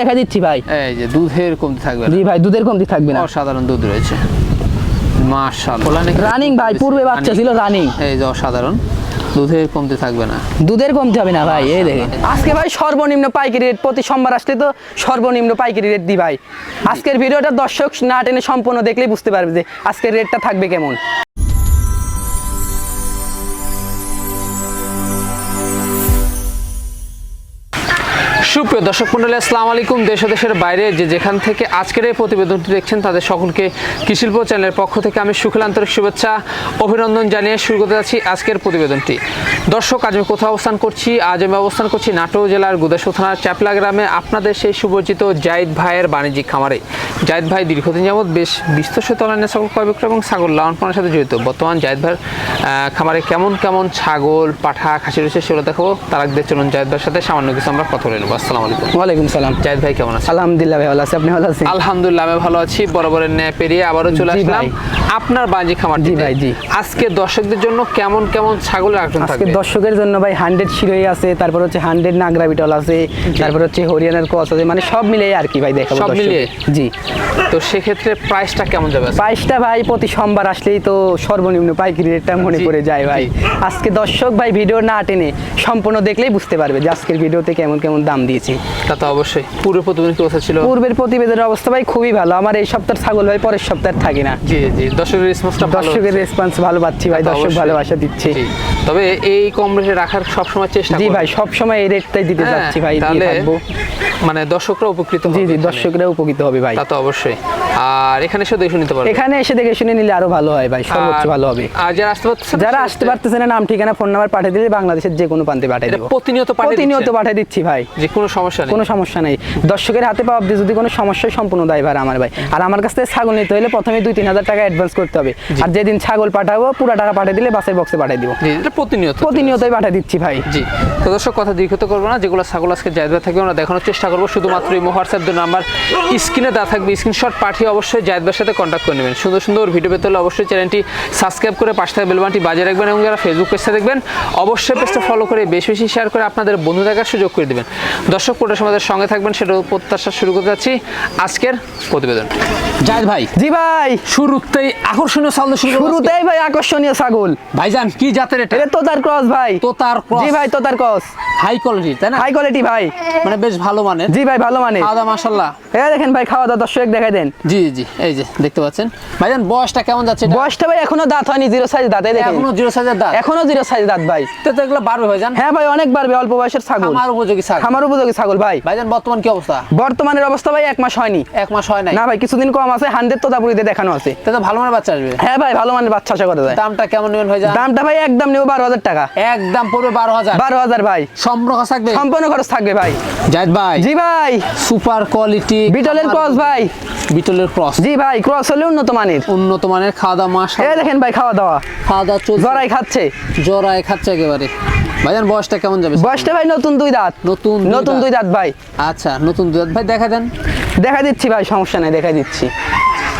দেখা দিচ্ছি ভাই। এই যে দুধের কমতি থাকবে জি ভাই দুধের কমতি থাকবে না। অসাধারণ দুধ রয়েছে। মাশাআল্লাহ। রানিং ভাই পূর্বে বাচ্চা ছিল রানিং। এই যে অসাধারণ। দুধের কমতি থাকবে না। দুধের কমতি হবে না ভাই এই দেখেন। আজকে ভাই সর্বনিম্ন পাইকারি রেট প্রতি সোমবার আসলে তো সর্বনিম্ন পাইকারি রেট দি ভাই। আজকের ভিডিওটা দর্শক না টেনে সম্পূর্ণ দেখলেই বুঝতে পারবে যে আজকের রেটটা থাকবে কেমন। সুপ্রিয় দর্শক মন্ডলী, আসসালামু আলাইকুম। দেশ দেশের বাইরে যে যেখান থেকে আজকের এই প্রতিবেদনটি দেখছেন, তাদের সকলকে কৃষিল্প চ্যানেলের পক্ষ থেকে আমি সুখিল আন্তরিক শুভেচ্ছা, অভিনন্দন জানিয়ে শুরু করতে যাচ্ছি আজকের প্রতিবেদনটি। দর্শক, আজ আমি কোথাও অবস্থান করছি? আজ আমি অবস্থান করছি নাটোর জেলার গুদাসু থানার চ্যাপলা গ্রামে আপনাদের সেই সুপরিচিত জাইদ ভাইয়ের বাণিজ্যিক খামারে। জাইদ ভাই দীর্ঘদিন যাবৎ বেশ বিস্তৃত অনলাইনে ছাগল ক্রয় বিক্রয় এবং ছাগল লালন পালনের সাথে জড়িত। বর্তমান জাইদ ভাইয়ের খামারে কেমন কেমন ছাগল, পাঠা, খাসি রয়েছে সেগুলো দেখাবো। তার আগে চলুন জাইদ ভাইয়ের সাথে সামান্য কিছু আমরা কথা বলে নেব। আসসালামু আলাইকুম। ওয়ালাইকুম সালাম। জাহিদ ভাই কেমন আছেন? আলহামদুলিল্লাহ ভাই ভালো আছে। আপনি ভালো আছেন? আলহামদুলিল্লাহ আমি ভালো আছি। বরাবরের ন্যায় পেরিয়ে আবারও চলে আসলাম আপনার বাজি খামার জি ভাই, জি। আজকে দর্শকদের জন্য কেমন কেমন ছাগলের আয়োজন আজকে দর্শকের জন্য ভাই হান্ড্রেড শিরোই আছে তারপর হচ্ছে হান্ড্রেড নাগরা বিটল আছে তারপর হচ্ছে হরিয়ানার আছে মানে সব মিলিয়ে আর কি ভাই দেখাবো সব। মিলিয়ে? জি। তো সেক্ষেত্রে প্রাইসটা কেমন যাবে? বাইশটা ভাই প্রতি সোমবার আসলেই তো সর্বনিম্ন পাইকারি রেটটা মনে পড়ে যায় ভাই। আজকে দর্শক ভাই ভিডিও না টেনে সম্পূর্ণ দেখলেই বুঝতে পারবে যে আজকের ভিডিওতে কেমন কেমন দাম দিয়েছি। তা তো অবশ্যই। পুরো প্রতিদিন কি ছিল? পূর্বের প্রতিবেদনের অবস্থা ভাই খুবই ভালো। আমার এই সপ্তাহের ছাগল ভাই পরের সপ্তাহে থাকে না। জি জি দর্শকের রেসপন্সটা ভালো দর্শকের রেসপন্স ভালো পাচ্ছি ভাই। দর্শক ভালোবাসা দিচ্ছে। তবে এই কম রেটে রাখার সবসময় চেষ্টা জি ভাই সব সময় এই রেটটাই দিতে হ্যাঁ, যাচ্ছি ভাই তাহলে মানে দর্শকরা উপকৃত জি জি দর্শকরা উপকৃত হবে ভাই। তা তো অবশ্যই। আর এখানে এসে দেখে নিতে পারবে। এখানে এসে দেখে শুনে নিলে আরও ভালো হয় ভাই সর্বোচ্চ ভালো হবে। আর যারা আসতে পারতেছে যারা আসতে পারতেছে না নাম ঠিকানা ফোন নাম্বার পাঠিয়ে দিলে বাংলাদেশের যে কোনো প্রান্তে পাঠিয়ে দেবো। প্রতিনিয়ত পাঠিয়ে প্রতিনিয়ত পাঠিয়ে দিচ্ছি ভাই। যে কোনো সমস্যা নেই? কোনো সমস্যা নেই। দর্শকের হাতে পাওয়া অব্দি যদি কোনো সমস্যায় সম্পূর্ণ দায়ভার আমার ভাই। আর আমার কাছ থেকে ছাগল নিতে হলে প্রথমে দুই তিন হাজার টাকা অ্যাডভান্স করতে হবে। আর যেদিন ছাগল পাঠাবো পুরো টাকা পাঠিয়ে দিলে বাসের বক্সে পাঠিয়ে দিব। এটা প্রতিনিয়ত। প্রতিনিয়তই পাঠিয়ে দিচ্ছি ভাই। জি তো দর্শক কথা দীর্ঘত করব না। যেগুলো ছাগল আজকে জায়দা থাকবে আমরা দেখানোর চেষ্টা করব। শুধুমাত্র এই হোয়াটসঅ্যাপ নাম্বার স্ক্রিনে দেওয়া থাকবে। স্ক্রিনশট পাঠিয়ে অবশ্যই জায়দবার সাথে কন্ট্যাক্ট করে নেবেন। সুন্দর সুন্দর ভিডিও পেতে হলে অবশ্যই চ্যানেলটি সাবস্ক্রাইব করে পাশে থাকা বেলবানটি বাজিয়ে রাখবেন এবং যারা ফেসবুক পেজটা দেখবেন অবশ্যই পেজটা ফলো করে বেশি বেশি শেয়ার করে আপনাদের বন্ধু দেখার সুযোগ করে দেবেন। দর্শক পুরো আমাদের সঙ্গে থাকবেন সেটা প্রত্যাশা শুরু করতে যাচ্ছি। আজকের প্রতিবেদন। জায়দ ভাই। জি ভাই। শুরুতেই আকর্ষণীয় সাউন্ড শুরু শুরুতেই ভাই আকর্ষণীয় ছাগল। ভাইজান কি জাতের এটা? এটা তোতার ক্রস ভাই। তোতার cross। জি ভাই তোতার ক্রস। হাই কোয়ালিটির তাই না? হাই কোয়ালিটি ভাই। মানে বেশ ভালো মানের। জি ভাই ভালো মানে খাওয়া দাওয়া মাসাল্লাহ এই দেখেন ভাই খাওয়া দাওয়া দর্শক দেখাই দেন। জি জি এই যে দেখতে পাচ্ছেন। ভাইজান বয়সটা কেমন যাচ্ছে এটা? বয়সটা ভাই এখনও দাঁত হয়নি জিরো সাইজ দাঁত এই দেখেন। এখনও জিরো সাইজের দাঁত? এখনও জিরো সাইজ দাঁত ভাই। তো তো এগুলো বাড়বে ভাইজান? হ্যাঁ ভাই অনেক বাড়বে অল্প বয়সের ছাগল। আমার উপযোগী ছাগল। খামার উপযোগী ছাগল ভাই? ভাইজান বর্তমান কি অবস্থা? বর্তমানের অবস্থা ভাই এক মাস হয়নি। এক মাস হয় না ভাই কিছুদিন কম আছে হান্ড্রেড তোতাপুরিতে দেখানো আছে। তো ভালো মানের বাচ্চা আসবে। হ্যাঁ ভাই ভালো মানের বাচ্চা আশা করা যায়। দামটা কেমন নেবেন ভাইজান? দামটা ভাই একদম নেব বারো হাজার টাকা। একদম পড়বে বারো হাজার। বারো হাজার ভাই। সম্পর্ক থাকবে? সম্পূর্ণ খরচ থাকবে ভাই। জাহিদ ভাই জি ভাই। সুপার কোয়ালিটি বিটলের ক্রস ভাই। বিটলের ক্রস। জি ভাই ক্রস হলে উন্নত মানের। উন্নত মানের খাওয়া দাওয়া মাস এই দেখেন ভাই খাওয়া দাওয়া। খাওয়া দাওয়া জরাই খাচ্ছে। জরায় খাচ্ছে একেবারে। ভাইজান বয়সটা কেমন যাবে? বয়সটা ভাই নতুন দুই দাঁত। নতুন দুই নতুন দাঁত। দুই দাঁত। ভাই। আচ্ছা নতুন দুধ ভাই দেখা দেন। দেখা দিচ্ছি ভাই সমস্যা নাই দেখা দিচ্ছি।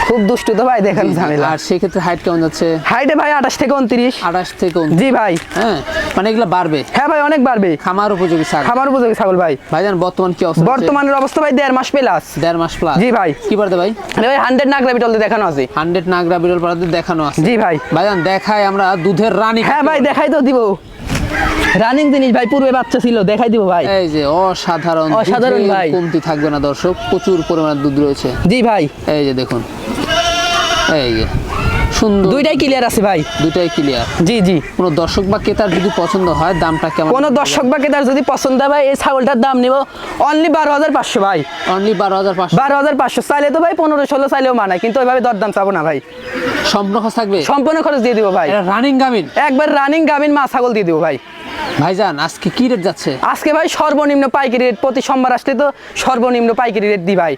খুব দুষ্টু তো ভাই দেখান ঝামেলা। আর সেক্ষেত্রে হাইট কেমন যাচ্ছে? হাইটে ভাই আঠাশ থেকে উনত্রিশ। আঠাশ থেকে। জি ভাই। হ্যাঁ মানে এগুলো বাড়বে। হ্যাঁ ভাই অনেক বাড়বে। খামার উপযোগী ছাগল। খামার উপযোগী ছাগল ভাই। ভাইজান বর্তমান কি অবস্থা বর্তমান বর্তমানের অবস্থা ভাই দেড় মাস প্লাস দেড় মাস প্লাস জি ভাই। কি পারতে ভাই? আরে ভাই হান্ড্রেড নাগরা বিটলতে দেখানো আছে। হান্ড্রেড নাগরা বিরল পাড়াতে দেখানো আছে। জি ভাই। ভাইজান দেখাই আমরা দুধের রানী হ্যাঁ ভাই দেখাই তো দিব। রানিং জিনিস ভাই পূর্বে বাচ্চা ছিল দেখাই দিব ভাই। এই যে অসাধারণ অসাধারণ ভাই। কমতি থাকবে না দর্শক প্রচুর পরিমাণে দুধ রয়েছে। জি ভাই। এই যে দেখুন। এই যে। সুন্দর। দুইটাই ক্লিয়ার আছে ভাই। দুইটাই ক্লিয়ার জি জি। কোনো দর্শক বা ক্রেতার যদি পছন্দ হয় দামটা কেমন? কোনো দর্শক বা ক্রেতার যদি পছন্দ হয় ভাই এই ছাগলটার দাম নিব অনলি বারো হাজার পাঁচশো ভাই। অনলি বারো হাজার পাঁচশো। বারো হাজার পাঁচশো। চাইলে তো ভাই পনেরো ষোলো চাইলেও মানায় কিন্তু ওইভাবে দরদাম চাবো না ভাই। সম্পূর্ণ খরচ থাকবে? সম্পূর্ণ খরচ দিয়ে দিব ভাই। রানিং গামিন একবার রানিং গামিন মা ছাগল দিয়ে দিব ভাই। ভাইজান আজকে কি রেট যাচ্ছে? আজকে ভাই সর্বনিম্ন পাইকারি রেট প্রতি সোমবার আসলে তো সর্বনিম্ন পাইকারি রেট দি ভাই।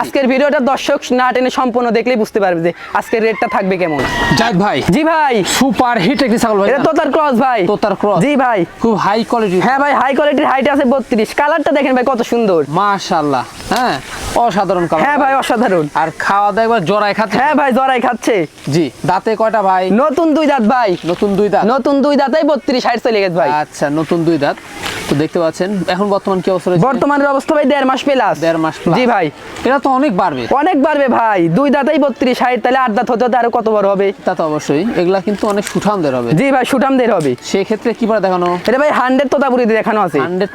আজকের ভিডিওটা দর্শক না টেনে সম্পূর্ণ দেখলেই বুঝতে পারবে যে আজকের রেটটা থাকবে কেমন। জাহিদ ভাই জি ভাই। সুপার হিট একটি ছাগল ভাই এটা তোতার ক্রস ভাই। তোতার cross। জি ভাই। খুব হাই কোয়ালিটি হ্যাঁ ভাই হাই কোয়ালিটির হাইট আছে বত্রিশ। কালারটা দেখেন ভাই কত সুন্দর। মাশাআল্লাহ হ্যাঁ। অসাধারণ কালার হ্যাঁ ভাই অসাধারণ। আর খাওয়া দাওয়া একবার জোড়ায় খাচ্ছে? হ্যাঁ ভাই জরাই খাচ্ছে। জি দাঁতে কয়টা ভাই? নতুন দুই দাঁত ভাই। নতুন দুই দাঁত? নতুন দুই দাঁতাই বত্রিশ হাইট চলে গেছে ভাই। আচ্ছা নতুন দুই দাঁত। তো দেখতে পাচ্ছেন এখন বর্তমান কি অবস্থা বর্তমানের অবস্থা ভাই দেড় মাস প্লাস দেড় মাস plus। জি ভাই। এটা তো অনেক বাড়বে। অনেক বাড়বে ভাই। দুই দাঁতাই বত্রিশ হাইট তাহলে আট দাঁত হতে আরও কত বড় হবে? তা তো অবশ্যই। এগুলা কিন্তু অনেক সুঠামদের হবে। জি ভাই সুঠামদের হবে। সেক্ষেত্রে কি পারে দেখানো? এটা ভাই হান্ড্রেড তোতাপুরি দেখানো আছে। হান্ড্রেড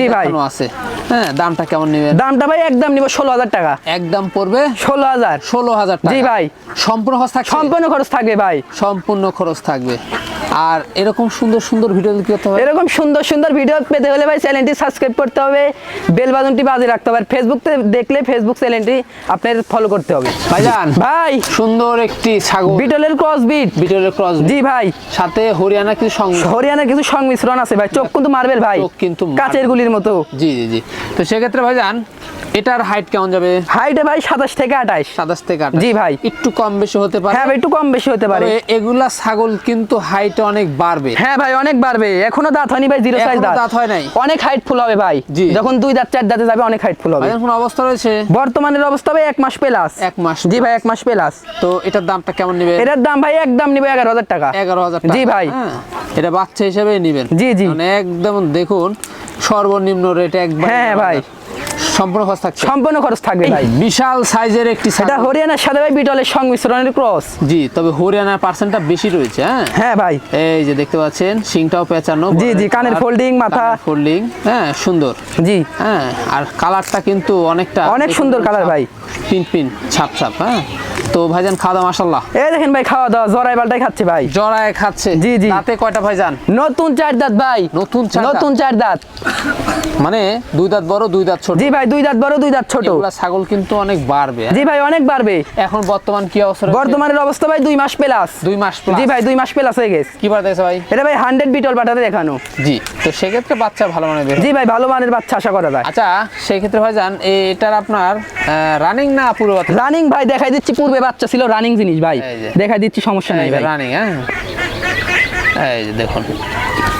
দেখানো আছে। হ্যাঁ দামটা কেমন নেবেন? দামটা ভাই একদম নিব ষোলো হাজার টাকা। একদম পড়বে ষোলো হাজার। ষোলো হাজার জি ভাই। সম্পূর্ণ খরচ থাকবে? সম্পূর্ণ খরচ থাকবে ভাই। সম্পূর্ণ খরচ থাকবে। আর এরকম সুন্দর সুন্দর ভিডিও করতে হবে। এরকম সুন্দর সুন্দর ভিডিও পেতে হলে ভাই চ্যানেলটি সাবস্ক্রাইব করতে হবে বেল বাটনটি বাজিয়ে রাখতে হবে ফেসবুকতে দেখলে ফেসবুক চ্যানেলটি আপনার ফলো করতে হবে। ভাইজান ভাই সুন্দর একটি ছাগল। বিটলের ক্রস বিট বিটলের ক্রস জি ভাই। সাথে হরিয়ানা কিছু সঙ্গ হরিয়ানার কিছু সংমিশ্রণ আছে ভাই। চোখ কিন্তু মারবেল ভাই। চোখ কিন্তু। কাচের গুলির মতো। জি জি জি। তো সেক্ষেত্রে ভাইজান এটার হাইট কেমন যাবে? হাইটে ভাই সাতাশ থেকে আঠাশ। সাতাশ থেকে আঠাশ। জি ভাই। একটু কম বেশি হতে পারে। হ্যাঁ ভাই একটু কম বেশি হতে পারে। এগুলা ছাগল কিন্তু হাইট অনেক বাড়বে। হ্যাঁ ভাই অনেক বাড়বে। এখনও দাঁত হয়নি ভাই জিরো সাইজ দাঁত। হয় নাই। অনেক হাইট ফুল হবে ভাই। যখন দুই দাঁত চার দাঁতে যাবে অনেক হাইট ফুল হবে। কোন অবস্থা রয়েছে? বর্তমানের অবস্থা ভাই এক মাস প্লাস এক মাস জি ভাই এক মাস প্লাস তো এটার দামটা কেমন নেবে এটার দাম ভাই একদম নিবে এগারো হাজার টাকা। এগারো হাজার জি ভাই। হ্যাঁ, এটা বাচ্চা হিসেবে নিবেন। জি, জি। মানে একদম দেখুন সর্বনিম্ন রেট একবার হ্যাঁ, ভাই। সম্পূর্ণ খরচ থাকছে। সম্পূর্ণ খরচ থাকবে ভাই। বিশাল সাইজের একটি এটা। হরিয়ানার সাথে ভাই বিটলের সংমিশ্রণের ক্রস জি তবে হরিয়ানার পার্সেন্টটা বেশি রয়েছে হ্যাঁ? হ্যাঁ ভাই। এই যে দেখতে পাচ্ছেন শিংটাও পেঁচানো জি, জি, কানের folding, মাথা। ফোল্ডিং হ্যাঁ সুন্দর। জি। হ্যাঁ আর কালারটা কিন্তু অনেকটা অনেক সুন্দর colour ভাই। পিন পিন ছাপ ছাপ হ্যাঁ? তো ভাইজান খাওয়া দাওয়া মাসাল্লাহ এই দেখেন ভাই খাওয়া দাওয়া জরাই বালটাই খাচ্ছে ভাই। জড়ায় খাচ্ছে। জি, জি। তাতে কয়টা ভাইজান? নতুন চার দাঁত ভাই। নতুন চার নতুন চার দাঁত। মানে দুই দাঁত বড় দুই দাঁত ছোট। জি ভাই দুই দাঁত বড় দুই দাঁত ছোট। ছাগল কিন্তু অনেক বাড়বে হ্যাঁ? জি ভাই অনেক বাড়বে। এখন বর্তমান কি অবস্থা? বর্তমানের অবস্থা ভাই দুই মাস প্লাস। দুই মাস জি ভাই দুই মাস প্লাস হয়ে গেছে। কি দেখছে ভাই? এটা ভাই হান্ড্রেড বিটল বাটাতে দেখানো। জি তো সেক্ষেত্রে বাচ্চা ভালো মানে বের হবে। জি ভাই ভালো মানের বাচ্চা আশা করা যায়। আচ্ছা সেক্ষেত্রে ভাই যান এটার আপনার রানিং না পুরো রানিং ভাই দেখাই দিচ্ছি পূর্বে বাচ্চা ছিল রানিং জিনিস ভাই। দেখাই দিচ্ছি সমস্যা নাই ভাই। রানিং হ্যাঁ? এই দেখুন।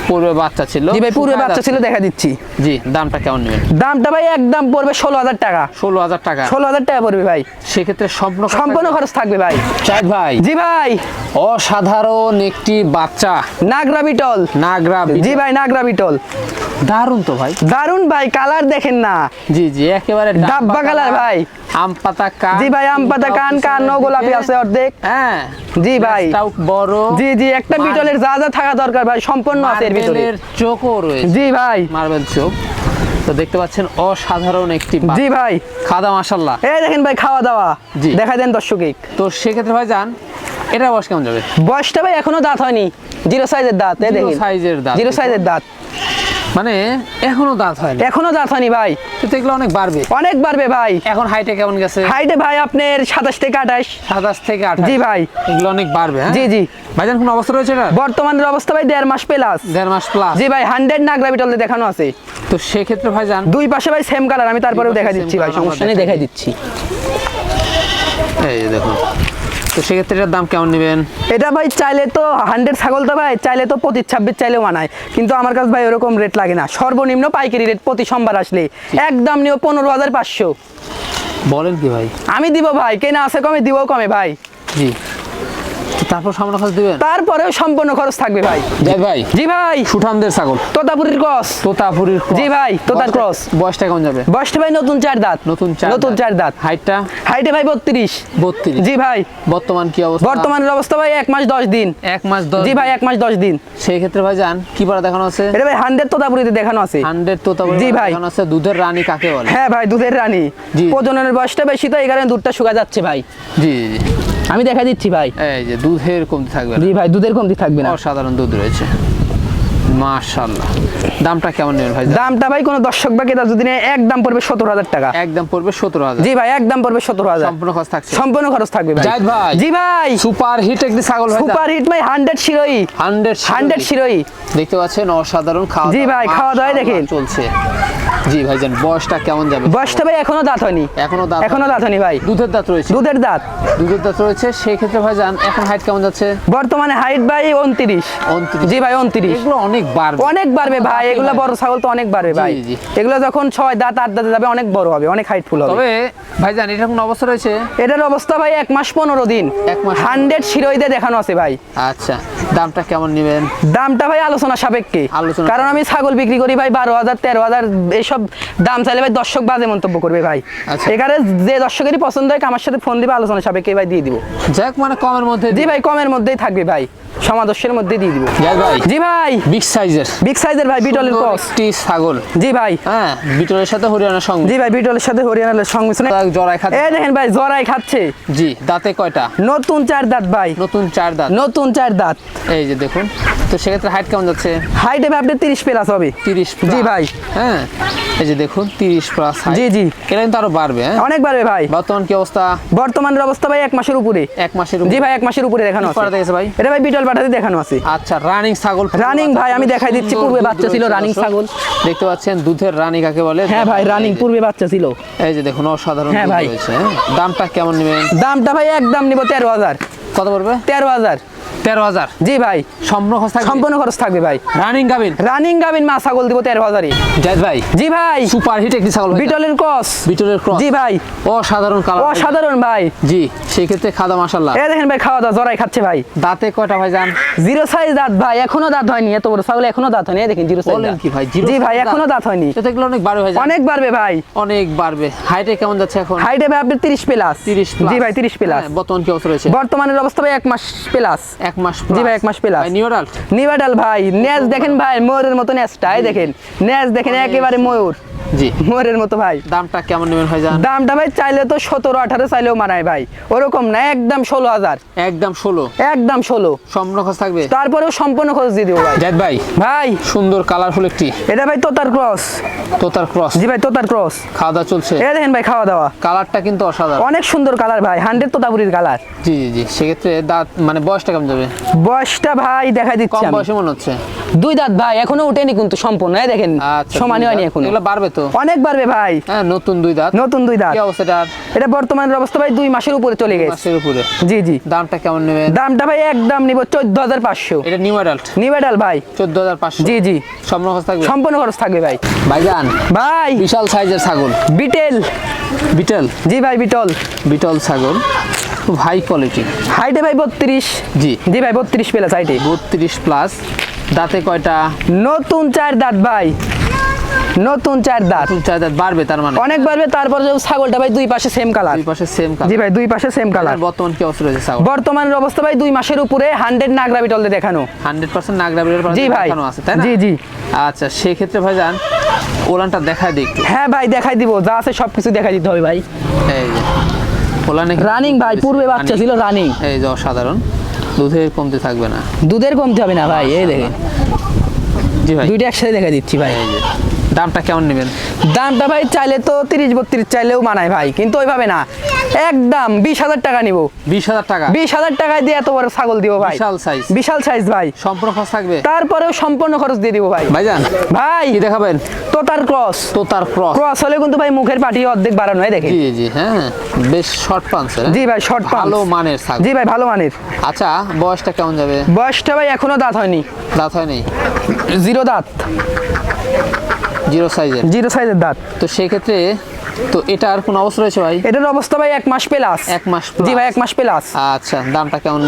পূর্বে বাচ্চা ছিল। জি ভাই পূর্বে বাচ্চা ছিল দেখা দিচ্ছি। জি দামটা কেমন নেবেন? দামটা ভাই একদম পড়বে ষোলো হাজার টাকা। ষোলো হাজার টাকা। ষোলো হাজার টাকা পড়বে ভাই। সেক্ষেত্রে সম্পূর্ণ সম্পূর্ণ খরচ থাকবে ভাই। শাহিদ ভাই। জি ভাই। অসাধারণ একটি বাচ্চা। নাগরা বিটল নাগরা জি ভাই নাগরা বিটল দারুণ তো ভাই। দারুণ ভাই কালার দেখেন না। জি জি একেবারে ডাব্বা কালার। ভাই। আম পাতা কান। জি ভাই আম পাতা কান কান নো গোলাপি আছে অর্ধেক। হ্যাঁ। জি ভাই। বড়। জি জি একটা বিটলের যা যা থাকা দরকার ভাই সম্পূর্ণ আছে ভিতরে। চোখও রয়েছে। জি ভাই। মার্বেল চোখ। তো দেখতে পাচ্ছেন অসাধারণ একটি জি ভাই। খাওয়া মাসাল্লাহ এই দেখেন ভাই খাওয়া দাওয়া জি। দেখা দেন দর্শকে। তো সেক্ষেত্রে ভাই যান এটা বয়স কেমন যাবে? বয়সটা ভাই এখনও দাঁত হয়নি। জিরো সাইজের দাঁত এই জিরো সাইজের দাঁত। জিরো সাইজের দাঁত। মানে এখনও দাঁত হয়নি। এখনও দাঁত হয়নি ভাই। কিন্তু এগুলো অনেক বাড়বে। অনেক বাড়বে ভাই। এখন হাইটে কেমন গেছে? হাইটে ভাই আপনার সাতাশ থেকে আঠাশ। সাতাশ থেকে আঠাশ। জি ভাই। এগুলো অনেক বাড়বে হ্যাঁ? জি জি। ভাইজান কোন অবস্থা রয়েছে এটা বর্তমানের অবস্থা ভাই দেড় মাস প্লাস দেড় মাস প্লাস জি ভাই হান্ড্রেড নাগরা বিটলে দেখানো আছে। তো সেক্ষেত্রে ভাইজান দুই পাশে ভাই সেম কালার আমি তারপরেও দেখা দিচ্ছি ভাই সমস্যা নেই দেখাই দিচ্ছি। এই দেখুন। তো সেক্ষেত্রে এটার দাম কেমন নেবেন? এটা ভাই চাইলে তো হান্ড্রেড ছাগল তো ভাই চাইলে তো পঁচিশ ছাব্বিশ চাইলেও মানায় কিন্তু আমার কাছে ভাই ওরকম রেট লাগে না। সর্বনিম্ন পাইকারি রেট প্রতি সোমবার আসলে। একদম নিও পনেরো হাজার পাঁচশো। বলেন কি ভাই? আমি দিব ভাই কেনা আছে কমে দিব কমে ভাই। জি। তারপর সামনে খরচ দিবেন? তারপরেও সম্পূর্ণ খরচ থাকবে ভাই। যাই ভাই জি ভাই। সুঠামদের ছাগল। তোতাপুরির ক্রস। তোতাপুরির। জি ভাই, তোতার cross। বয়সটা কেমন যাবে? বয়সটা ভাই নতুন চার দাঁত। নতুন চার নতুন চার দাঁত। হাইটটা? হাইটে ভাই বত্রিশ। বত্রিশ। জি ভাই। বর্তমান কি অবস্থা? বর্তমানের অবস্থা ভাই এক মাস দশ দিন। এক মাস দশ জি ভাই এক মাস দশ দিন। সেই ক্ষেত্রে ভাই যান কি পারা দেখানো আছে? এটা ভাই হান্ড্রেড তোতাপুরিতে দেখানো আছে। হান্ড্রেড তোতাপুরি জি ভাই। দেখানো আছে। দুধের রানী কাকে বলে? হ্যাঁ ভাই দুধের রানী। প্রজননের বয়সটা বেশি তো এই কারণে দুধটা শুকা যাচ্ছে ভাই। জি জি। আমি দেখা দিচ্ছি ভাই। এই যে দুধের কমতি থাকবে না। জি ভাই দুধের কমতি থাকবে না। অসাধারণ দুধ রয়েছে। মাশাআল্লাহ। দামটা কেমন নেবেন ভাই? দামটা ভাই কোনো দর্শক বা ক্রেতা যদি পড়বে সতেরো হাজার টাকা। একদম পড়বে সতেরো হাজার। জি ভাই এক দাম পড়বে সতেরো হাজার। সম্পূর্ণ খরচ থাকছে। সম্পূর্ণ খরচ থাকবে ভাই। জাহিদ ভাই। জি ভাই। সুপার হিট একটি ছাগল ভাই। সুপার হিট ভাই hundred Sirohi. Hundred hundred Sirohi. দেখতে পাচ্ছেন অসাধারণ খাওয়া জি ভাই, খাওয়া মাশাআল্লাহ দেখেন। চলছে। জি ভাইজান বয়সটা কেমন যাবে? বয়সটা ভাই এখনও দাঁত হয়নি। এখনও দাঁত এখনও দাঁত হয়নি ভাই। দুধের দাঁত রয়েছে। দুধের দাঁত। দুধের দাঁত রয়েছে। সেই ক্ষেত্রে ভাইজান এখন হাইট কেমন যাচ্ছে? বর্তমানে হাইট ভাই উনত্রিশ। 29 জি ভাই উনত্রিশ। এগুলো অনেক বাড়বে অনেক বাড়বে ভাই এগুলো বড় ছাগল তো অনেক বাড়বে ভাই। এগুলো যখন ছয় দাঁত আট দাঁতে যাবে অনেক বড় হবে অনেক হাইটফুল হবে। তবে ভাইজান এটা কোন অবস্থা রয়েছে? এটার অবস্থা ভাই এক মাস পনেরো দিন। এক মাস। হান্ড্রেড শিরোইতে দেখানো আছে ভাই। আচ্ছা দামটা কেমন নেবেন? দামটা ভাই আলোচনা সাপেক্ষে। আলোচনা কারণ আমি ছাগল বিক্রি করি ভাই বারো হাজার তেরো হাজার এইসব দাম চাইলে ভাই দর্শক বাজে মন্তব্য করবে ভাই। আচ্ছা। এখানে যে দর্শকেরই পছন্দ হয় আমার সাথে ফোন দিবে আলোচনা সাপেক্ষে ভাই দিয়ে দিব। যাক মানে কমের মধ্যে জি ভাই কমের মধ্যেই থাকবে ভাই। সমাদর্শের মধ্যে দিয়ে দিব। ভাই জি ভাই। বিগ সাইজের বিগ সাইজের ভাই বিটলের একটি ছাগল। জি ভাই। হ্যাঁ বিটলের সাথে হরিয়ানার সঙ্গে। জি ভাই বিটলের সাথে হরিয়ানার সংমিশ্রণে জড়াই খাচ্ছে। এই দেখেন ভাই জরাই খাচ্ছে। জি দাঁতে কয়টা? নতুন চার দাঁত ভাই। নতুন চার দাঁত। নতুন চার দাঁত। এই যে দেখুন তো সেক্ষেত্রে হাইট কেমন যাচ্ছে? হাইটে ভাই আপনার তিরিশ প্লাস হবে। তিরিশ জি ভাই। হ্যাঁ এই যে দেখুন তিরিশ প্লাস জি জি। এটা কিন্তু আরও বাড়বে হ্যাঁ? অনেক বাড়বে ভাই। বর্তমান কি অবস্থা? বর্তমানের অবস্থা ভাই এক মাসের উপরে। এক মাসের জি ভাই এক মাসের উপরে দেখানো আছে। ভাই? এটা ভাই বিটল পাঠাতে দেখানো আছে। আচ্ছা রানিং ছাগল রানিং ভাই, আমি দেখাই দিচ্ছি, পূর্বে বাচ্চা ছিল রানিং ছাগল। দেখতে পাচ্ছেন দুধের রানী কাকে বলে? হ্যাঁ ভাই রানিং পূর্বে বাচ্চা ছিল। এই যে দেখুন অসাধারণ হ্যাঁ ভাই। দামটা কেমন নেবেন? দামটা ভাই একদম নিব তেরো হাজার। কত পড়বে? তেরো হাজার। তেরো হাজার। জি ভাই সম্পূর্ণ খরচ থাকবে। সম্পূর্ণ খরচ থাকবে ভাই। রানিং গাবিন। রানিং গাবিন মা ছাগল দিব তেরো হাজারই। ভাই জি ভাই। সুপার হিট একটি ছাগল বিটলের কস বিটলের ক্রস জি ভাই। অসাধারণ কালার অসাধারণ ভাই। জি সেই ক্ষেত্রে খাদা মাশাল্লাহ এ দেখেন ভাই খাওয়া দাওয়া জরাই খাচ্ছে ভাই। দাঁতে কয়টা ভাই জান? জিরো সাইজ দাঁত ভাই এখনও দাঁত হয়নি এত বড় ছাগল এখনও দাঁত হয়নি। দেখেন জিরো সাইজ বলেন কি ভাই জিরো জি ভাই এখনও দাঁত। হয়নি। এটা এগুলো অনেক বাড়বে ভাই অনেক বাড়বে ভাই। অনেক বাড়বে। হাইটে কেমন যাচ্ছে এখন? হাইটে ভাই আপনি তিরিশ প্লাস তিরিশ জি ভাই তিরিশ প্লাস হ্যাঁ, বর্তমান কি অবস্থা রয়েছে? বর্তমানের অবস্থা ভাই এক মাস প্লাস এক মাস জি ভাই, এক মাস প্লাস নিউরাল নিউরাল ভাই নেজ দেখেন ভাই ময়ূরের মতো নেজটা দেখেন। নেজ দেখেন একেবারে ময়ূর। জি। ময়ূরের মতো ভাই। দামটা কেমন নেবেন ভাই জান? দামটা ভাই চাইলে তো সতেরো আঠারো চাইলেও মানায় ভাই। ওরকম না একদম ষোলো হাজার। একদম ষোলো। একদম ষোলো। সম্পূর্ণ খরচ থাকবে? তারপরেও সম্পূর্ণ খরচ দিয়ে দেবো ভাই। জায়দ ভাই ভাই। সুন্দর কালারফুল একটি। এটা ভাই তোতার ক্রস। তোতার ক্রস? জি ভাই তোতার ক্রস। খাওয়া দাওয়া চলছে? এ দেখেন ভাই খাওয়া দাওয়া। কালারটা কিন্তু অসাধারণ। অনেক সুন্দর কালার ভাই হান্ড্রেড তোতাপুরির কালার। জি জি জি সেক্ষেত্রে দাঁত মানে বয়সটা কেমন যাবে? বয়সটা ভাই দেখাই কম দিচ্ছি আমি। বয়সে মনে হচ্ছে? দুই দাঁত ভাই এখনও উঠেনি কিন্তু সম্পূর্ণ দেখেন। আচ্ছা সমানই হয়নি। এখনও। এগুলো বাড়বে তো? অনেক বাড়বে ভাই। হ্যাঁ নতুন দুই দাঁত। নতুন দুই দাঁত। কি অবস্থাটা? এটা বর্তমানের অবস্থা ভাই দুই মাসের উপরে চলে গেছে। মাসের উপরে। জি জি। দামটা কেমন নেবেন? দামটা ভাই একদম নিব চোদ্দ হাজার পাঁচশো। এটা নিউ অ্যাডাল্ট ভাই। চোদ্দ হাজার পাঁচশো। জি জি। সম্পূর্ণ খরচ থাকবে? সম্পূর্ণ খরচ থাকবে ভাই। ভাইজান ভাই। বিশাল সাইজের ছাগল। বিটেল। বিটল? জি ভাই বিটল। বিটল ছাগল। খুব হাই কোয়ালিটি হাইটে ভাই বত্রিশ। জি। জি ভাই বত্রিশ প্লাস হাইটে বত্রিশ প্লাস দাঁতে কয়টা? নতুন চার দাঁত ভাই। নতুন চার দাঁত। নতুন চার দাঁত বাড়বে তার মানে। অনেক বাড়বে তারপর যে ছাগলটা ভাই দুই পাশে সেম কালার দুই পাশে সেম জি ভাই দুই পাশে সেম কালার বর্তমান কি অবস্থা রয়েছে ছাগল? বর্তমানের অবস্থা ভাই দুই মাসের উপরে হান্ড্রেড নাগরা বিটলতে দেখানো। হান্ড্রেড পার্সেন্ট নাগরা বিলের জি ভাই। আছে তাই না? জি জি। আচ্ছা সেক্ষেত্রে ভাইজান ওলানটা দেখায় দিই হ্যাঁ ভাই দেখাই দিব। যা আছে সবকিছু দেখাই দিতে হবে ভাই। এই ওলানে রানিং ভাই পূর্বে বাচ্চা ছিল রানিং এই যে অসাধারণ। দুধের কমতে থাকবে না। দুধের কমতে হবে না ভাই এই দেখেন। জি ভাই। দুইটা একসাথে দেখা দিচ্ছি ভাই। এই যে দামটা কেমন নেবেন? দামটা ভাই চাইলে তো তিরিশ বত্রিশ চাইলেও মানায় ভাই কিন্তু ওইভাবে না। একদম বিশ হাজার টাকা নিব। বিশ হাজার টাকা? বিশ হাজার টাকায় দিয়ে এত বড় ছাগল দিব ভাই। বিশাল সাইজ বিশাল সাইজ ভাই। সম্পূর্ণ খরচ থাকবে? তারপরেও সম্পূর্ণ খরচ দিয়ে দিব ভাই। ভাইজান ভাই কি দেখাবেন? তোতার ক্রস। তোতার ক্রস। ক্রস হলে কিন্তু ভাই মুখের পাটি অর্ধেক বাড়ানো হয় দেখেন। জি জি হ্যাঁ বেশ শর্ট পাঞ্চ জি ভাই শর্ট ভালো মানের ছাগল। জি ভাই ভালো মানের। আচ্ছা বয়সটা কেমন যাবে? বয়সটা ভাই এখনও দাঁত হয়নি। দাঁত হয়নি? জিরো দাঁত। জিরো সাইজের। জিরো সাইজের দাঁত। তো সেই ক্ষেত্রে তো এটার কোন অবস্থা রয়েছে ভাই? এটার অবস্থা ভাই এক মাস প্লাস এক মাস জি ভাই এক মাস প্লাস আচ্ছা দামটা কেমন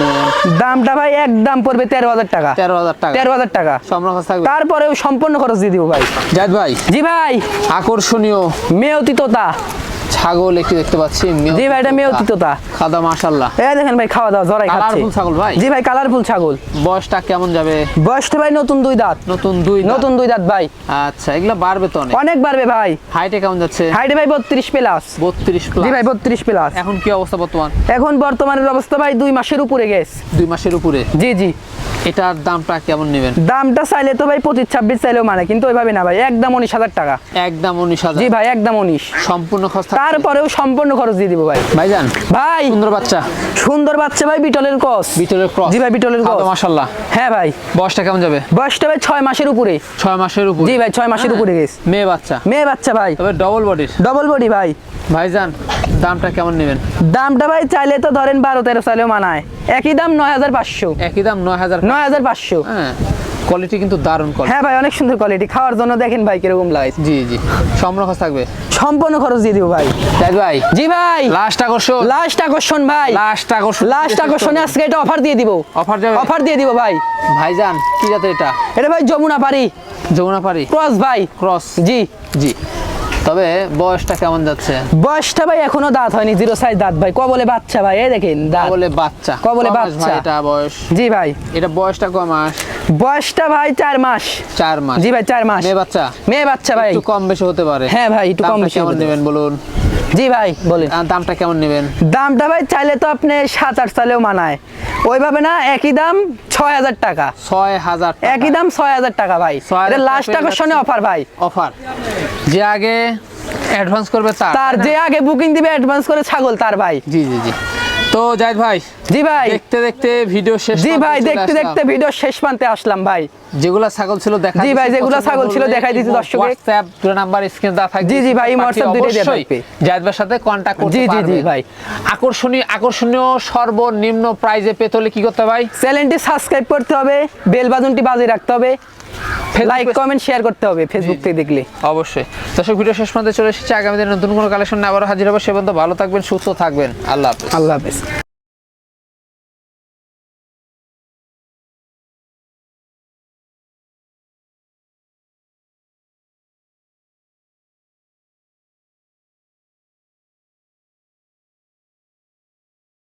দামটা ভাই একদম পড়বে তেরো হাজার টাকা। তেরো হাজার টাকা। তেরো হাজার টাকা। সম্পূর্ণ খরচ থাকবে। তারপরেও সম্পূর্ণ খরচ দিয়ে দিব ভাই। জায়দ ভাই জি ভাই। আকর্ষণীয় মেয়তি তোতা। ছাগল একটি দেখতে পাচ্ছি জি ভাই এটা মেয়তি তোতা। খাদা মাশাল্লাহ এই দেখেন ভাই খাওয়া দাওয়া জরাই খাচ্ছে। কালারফুল ছাগল ভাই? জি ভাই কালারফুল ছাগল। বয়সটা কেমন যাবে? বয়সটা ভাই নতুন দুই দাঁত। নতুন দুই নতুন দুই দাঁত ভাই। আচ্ছা এগুলা বাড়বে তো অনেক? অনেক বাড়বে ভাই। হাইটে কেমন যাচ্ছে? হাইটে ভাই বত্রিশ প্লাস বত্রিশ জি ভাই বত্রিশ প্লাস এখন কি অবস্থা বর্তমান? এখন বর্তমানের অবস্থা ভাই দুই মাসের উপরে গেছে। দুই মাসের উপরে? জি জি। এটার দামটা কেমন নেবেন? দামটা চাইলে তো ভাই পঁচিশ ছাব্বিশ চাইলেও মানে কিন্তু ওইভাবে না ভাই একদম উনিশ হাজার টাকা। একদম উনিশ হাজার। জি ভাই একদম উনিশ। সম্পূর্ণ খরচ তারপরেও সম্পূর্ণ খরচ দিয়ে দিব ভাই। ভাইজান? ভাই সুন্দর বাচ্চা। সুন্দর বাচ্চা ভাই বিটলের কস বিটলের ক্রস জি ভাই, বিটলের cross। মাশাল্লাহ হ্যাঁ ভাই। বয়সটা কেমন যাবে? বয়সটা ভাই ছয় মাসের উপরে। ছয় মাসের উপর। জি ভাই ছয় মাসের উপরে গেছে মেয়ে বাচ্চা। মেয়ে বাচ্চা ভাই। তবে ডবল বডির ডবল বডি ভাই। ভাইজান দামটা কেমন নেবেন? দামটা ভাই চাইলে তো ধরেন বারো তেরো চাইলেও মানায়। একই দাম নয় হাজার পাঁচশো। একই দাম নয় হাজার নয় হাজার পাঁচশো। হ্যাঁ। কোয়ালিটি কিন্তু দারুণ কোয়ালিটি হ্যাঁ ভাই অনেক সুন্দর কোয়ালিটি খাওয়ার জন্য দেখেন ভাই কীরকম লাগে জি জি। সম্পূর্ণ খরচ থাকবে। সম্পূর্ণ খরচ দিয়ে দিব ভাই। দেখ ভাই। জি ভাই। লাস্ট আকর্ষণ। লাস্ট আকর্ষণ ভাই। লাস্ট আকর্ষণ। লাস্ট আকর্ষণে আজকে এটা অফার দিয়ে দিব। অফার যাবে? অফার দিয়ে দিব ভাই। ভাইজান কি জাতের এটা? এটা ভাই যমুনা পারি যমুনা পারি ক্রস ভাই। ক্রস জি। জি। তবে বয়সটা কেমন যাচ্ছে? বয়সটা ভাই এখনও দাঁত হয়নি জিরো সাইজ দাঁত ভাই। কবলে বাচ্চা ভাই এই দেখেন দাঁত। বলে বাচ্চা। কবলে বাচ্চা। এটা বয়স। জি ভাই। এটা বয়সটা কয় মাস বয়সটা ভাই চার মাস। চার মাস। জি ভাই চার মাস। মেয়ে বাচ্চা? মেয়ে বাচ্চা ভাই। একটু কম বেশি হতে পারে। হ্যাঁ ভাই, একটু কম বেশি কেমন নেবেন বলুন? জি ভাই বলেন। দামটা কেমন নেবেন? দামটা ভাই চাইলে তো আপনি সাত আট চালেও মানায়। ওইভাবে না একই দাম ছয় হাজার টাকা। ছয় হাজার একই দাম ছয় হাজার টাকা ভাই। লাস্ট টাকার আকর্ষণে অফার ভাই। অফার যে আগে অ্যাডভান্স করবে তার যে আগে বুকিং দিবে অ্যাডভান্স করে ছাগল তার ভাই। জি জি জি। তো জাহিদ ভাই জি ভাই দেখতে দেখতে ভিডিও শেষ জি ভাই দেখতে দেখতে ভিডিও শেষ প্রান্তে আসলাম ভাই যেগুলা ছাগল ছিল দেখা জি ভাই, যেগুলা ছাগল ছিল দেখাই এবং দর্শককে। হোয়াটসঅ্যাপ দুটো নাম্বার স্ক্রিনে দেওয়া থাকবে জি, জি ভাই, দেওয়া অবশ্যই থাকবে। জাহিদ ভাইয়ের সাথে কন্টাক্ট করতে জি, জি, জি, ভাই। আকর্ষণীয় আকর্ষণীয় সর্বনিম্ন প্রাইজে পেতে হলে কি করতে হবে ভাই চ্যানেলটি সাবস্ক্রাইব করতে হবে বেল বাটনটি বাজিয়ে রাখতে হবে লাইক কমেন্ট শেয়ার করতে হবে ফেসবুক থেকে দেখলে। অবশ্যই। দর্শক ভিডিও শেষ পর্যন্ত চলে এসেছে। আগামী দিনে নতুন কোনো কালেকশন আবারও হাজির হবে। সে পর্যন্ত ভালো থাকবেন সুস্থ থাকবেন। আল্লাহ হাফেজ। আল্লাহ হাফেজ।